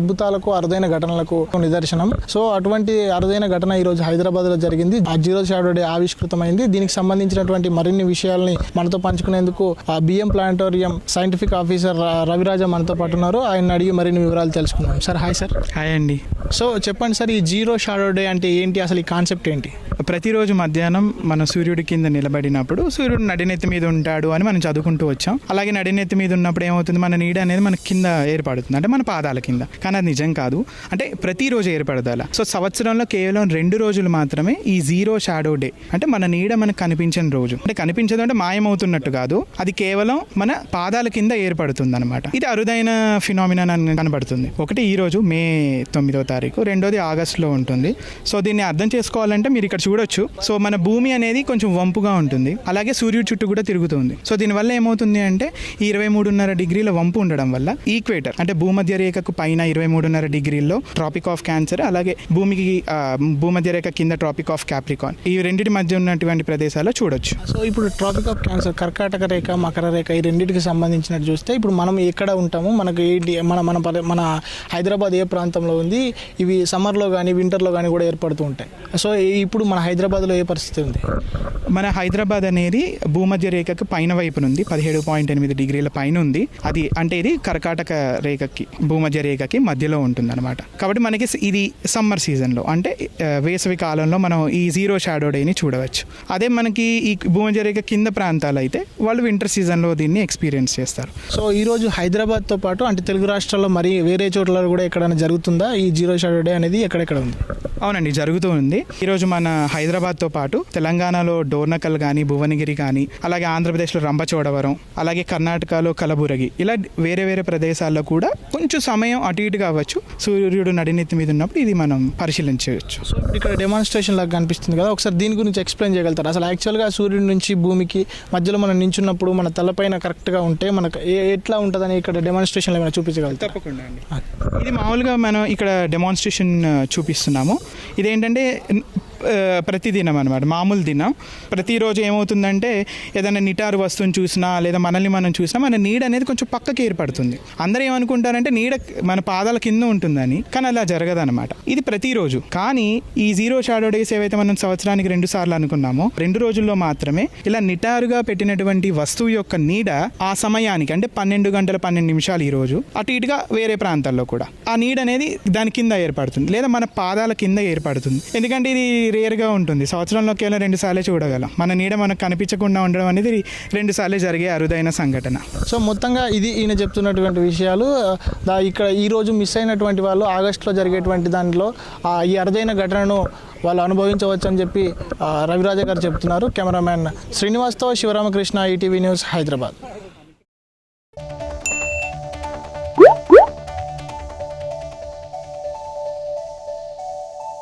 అద్భుతాలకు అరుదైన ఘటనలకు నిదర్శనం. సో అటువంటి అరుదైన ఘటన ఈ రోజు హైదరాబాద్లో జరిగింది. ఆ జీరో షాడో డే ఆవిష్కృతమైంది. దీనికి సంబంధించినటువంటి మరిన్ని విషయాల్ని మనతో పంచుకునేందుకు ఆ BM planetarium scientific officer Raviraja మనతో పాటు ఉన్నారు. ఆయన అడిగి మరిన్ని వివరాలు తెలుసుకుందాం. Sir hi sir. హాయ్ అండి. సో చెప్పండి సార్ ఈ జీరో షాడో డే అంటే ఏంటి? అసలు ఈ కాన్సెప్ట్ ఏంటి? ప్రతిరోజు మధ్యాహ్నం మన సూర్యుడి కింద నిలబడినప్పుడు సూర్యుడు నడినెత్తి మీద ఉంటాడు అని మనం చదువుకుంటూ వచ్చాం. అలాగే నడినెత్తి మీద ఉన్నప్పుడు ఏమవుతుంది? మన నీడ అనేది మన కింద ఏర్పడుతుంది. అంటే మన పాదాల కింద. కానీ అది నిజం కాదు. అంటే ప్రతిరోజు ఏర్పడదాల. సో సంవత్సరంలో కేవలం రెండు రోజులు మాత్రమే ఈ జీరో షాడో డే. అంటే మన నీడ మనకు కనిపించని రోజు. అంటే కనిపించదు అంటే మాయమవుతున్నట్టు కాదు. అది కేవలం మన పాదాల కింద ఏర్పడుతుంది అనమాట ఇది అరుదైన ఫినామినా కనబడుతుంది. ఒకటి ఈ రోజు మే తొమ్మిదో తారీఖు. రెండోది ఆగస్టులో ఉంటుంది. సో దీన్ని అర్థం చేసుకోవాలంటే మీరు ఇక్కడ చూడొచ్చు. సో మన భూమి అనేది కొంచెం వంపుగా ఉంటుంది. అలాగే సూర్యుడు చుట్టూ కూడా తిరుగుతుంది. సో దీనివల్ల ఏమవుతుంది అంటే ఈ ఇరవై మూడున్నర డిగ్రీల వంపు ఉండడం వల్ల ఈక్వేటర్ అంటే భూమధ్య రేఖకు పైన ఇరవై మూడున్నర డిగ్రీల్లో ట్రాపిక్ ఆఫ్ క్యాన్సర్ అలాగే భూమికి భూమధ్య రేఖ కింద ట్రాపిక్ ఆఫ్ క్యాప్రికాన్. ఈ రెండింటి మధ్య ఉన్నటువంటి ప్రదేశాల్లో చూడొచ్చు. సో ఇప్పుడు ట్రాపిక్ ఆఫ్ క్యాన్సర్ కర్కాటక రేఖ మకర రేఖ ఈ రెండింటికి సంబంధించినట్టు చూస్తే ఇప్పుడు మనం ఎక్కడ ఉంటాము? మనకు ఏంటి మన మన మన హైదరాబాద్ ఏ ప్రాంతంలో ఉంది? ఇవి సమ్మర్లో కానీ వింటర్లో కానీ కూడా ఏర్పడుతూ ఉంటాయి. సో ఈ- ఇప్పుడు మన హైదరాబాద్లో ఏ పరిస్థితి ఉంది? మన హైదరాబాద్ అనేది భూమధ్య రేఖకు పైన వైపున ఉంది పదిహేడు పాయింట్ ఎనిమిది డిగ్రీల పైన ఉంది. అది అంటే ఇది కర్కాటక రేఖకి భూమధ్య రేఖకి మధ్యలో ఉంటుంది అనమాట కాబట్టి మనకి ఇది సమ్మర్ సీజన్లో అంటే వేసవి కాలంలో మనం ఈ జీరో షాడో డేని చూడవచ్చు. అదే మనకి ఈ భూమధ్య రేఖ కింద ప్రాంతాలు అయితే వాళ్ళు వింటర్ సీజన్లో దీన్ని ఎక్స్పీరియన్స్ చేస్తారు. సో ఈ రోజు హైదరాబాద్తో పాటు అంటే తెలుగు రాష్ట్రాల్లో మరి వేరే చోట్ల కూడా ఎక్కడైనా జరుగుతుందా? ఈ జీరో షాడో డే అనేది ఎక్కడెక్కడ ఉంది? అవునండి జరుగుతూ ఉంది. ఈరోజు మన హైదరాబాద్తో పాటు తెలంగాణలో డోర్నకల్ కానీ భువనగిరి కానీ అలాగే ఆంధ్రప్రదేశ్లో రంపచోడవరం అలాగే కర్ణాటకలో కలబురగి ఇలా వేరే వేరే ప్రదేశాల్లో కూడా కొంచెం సమయం అటు ఇటుగా అవ్వచ్చు సూర్యుడు నడినెత్తి మీద ఉన్నప్పుడు ఇది మనం పరిశీలించవచ్చు. సో ఇక్కడ డెమాన్స్ట్రేషన్ లాగా కనిపిస్తుంది కదా. ఒకసారి దీని గురించి ఎక్స్ప్లెయిన్ చేయగలుగుతారు? అసలు యాక్చువల్గా సూర్యుడి నుంచి భూమికి మధ్యలో మనం నించున్నప్పుడు మన తలపైన కరెక్ట్గా ఉంటే మనకు ఏ- ఎట్లా ఉంటుందని ఇక్కడ డెమాన్స్ట్రేషన్లో ఏమైనా చూపించగలుగుతారు? తప్పకుండా అండి. ఇది మామూలుగా మనం ఇక్కడ డెమాన్స్ట్రేషన్ చూపిస్తున్నాము. ఇదేంటంటే ప్రతిదినం అనమాట మామూలు దినం. ప్రతిరోజు ఏమవుతుందంటే ఏదైనా నిటారు వస్తువుని చూసినా లేదా మనల్ని మనం చూసినా మన నీడ అనేది కొంచెం పక్కకి ఏర్పడుతుంది. అందరూ ఏమనుకుంటారంటే నీడ మన పాదాల కింద ఉంటుందని కానీ అలా జరగదనమాట ఇది ప్రతిరోజు. కానీ ఈ జీరో షాడో డేస్ ఏవైతే మనం సంవత్సరానికి రెండు సార్లు అనుకున్నామో రెండు రోజుల్లో మాత్రమే ఇలా నిటారుగా పెట్టినటువంటి వస్తువు యొక్క నీడ ఆ సమయానికి అంటే పన్నెండు గంటల పన్నెండు నిమిషాలు ఈరోజు అటు ఇటుగా వేరే ప్రాంతాల్లో కూడా. ఆ నీడ అనేది దాని కింద ఏర్పడుతుంది లేదా మన పాదాల కింద ఏర్పడుతుంది. ఎందుకంటే ఇది రేర్గా ఉంటుంది. సంవత్సరంలో కేవలం రెండు సార్లే చూడగలం. మన నీడ మనకు కనిపించకుండా ఉండడం అనేది రెండు సార్లే జరిగే అరుదైన సంఘటన. సో మొత్తంగా ఇది ఈయన చెప్తున్నటువంటి విషయాలు. దా ఇక్కడ ఈ రోజు మిస్ అయినటువంటి వాళ్ళు ఆగస్టులో జరిగేటువంటి దానిలో ఈ అరుదైన ఘటనను వాళ్ళు అనుభవించవచ్చు అని చెప్పి రవిరాజ గారు చెప్తున్నారు. కెమెరామ్యాన్ శ్రీనివాస్తో శివరామకృష్ణ ఈటీవీ న్యూస్ హైదరాబాద్.